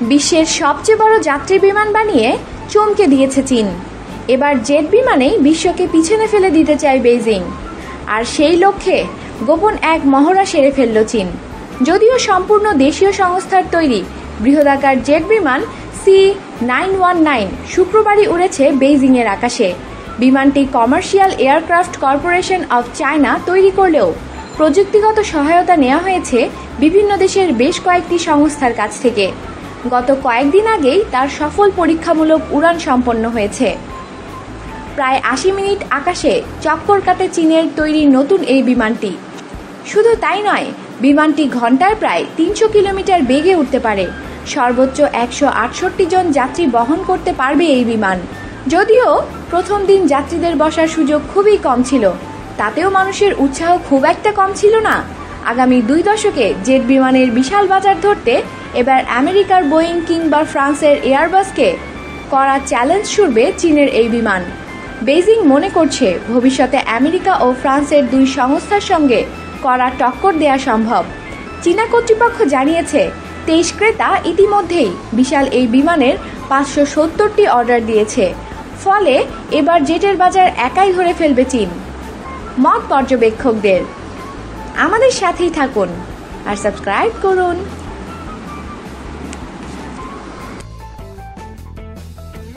বিশ্বের সবচেয়ে বড় যাত্রী বিমান বানিয়ে চমকে দিয়েছে চীন। এবার জেট বিমানেই বিশ্বকে পিছনে ফেলে দিতে চায় বেইজিং। আর সেই লক্ষ্যে গোপন এক মহড়া সেরে ফেলল চীন। যদিও সম্পূর্ণ দেশীয় সংস্থার তৈরি বৃহদাকার জেট বিমান সি নাইন ওয়ান নাইন শুক্রবারই উড়েছে বেইজিংয়ের আকাশে। বিমানটি commercial aircraft corporation of China তৈরি করলেও প্রযুক্তিগত সহায়তা নেওয়া হয়েছে বিভিন্ন দেশের বেশ কয়েকটি সংস্থার কাছ থেকে। গত কয়েকদিন আগেই তার সফল পরীক্ষামূলক উড়ান সম্পন্ন হয়েছে। প্রায় আশি মিনিট আকাশে চক্কর কাটে চীনের তৈরি নতুন এই বিমানটি। শুধু তাই নয়, বিমানটি ঘন্টায় প্রায় তিনশো কিলোমিটার বেগে উঠতে পারে। সর্বোচ্চ একশো আটষট্টি জন যাত্রী বহন করতে পারবে এই বিমান। যদিও প্রথম দিন যাত্রীদের বসার সুযোগ খুবই কম ছিল। তাতেও মানুষের উৎসাহ খুব একটা কম ছিল না। আগামী দুই দশকে জেট বিমানের বিশাল বাজার ধরতে এবার আমেরিকার বোয়িং কিংবা ফ্রান্সের এয়ারবাসকে করা চ্যালেঞ্জ ছুড়বে চীনের এই বিমান। বেইজিং মনে করছে ভবিষ্যতে আমেরিকা ও ফ্রান্সের দুই সংস্থার সঙ্গে করা টক্কর দেয়া সম্ভব। চীনা কর্তৃপক্ষ জানিয়েছে, তেইশ ক্রেতা ইতিমধ্যেই বিশাল এই বিমানের পাঁচশো সত্তরটি অর্ডার দিয়েছে। ফলে এবার জেটের বাজার একাই ধরে ফেলবে চীন। মত পর্যবেক্ষকদের। আমাদের সাথেই থাকুন আর সাবস্ক্রাইব করুন।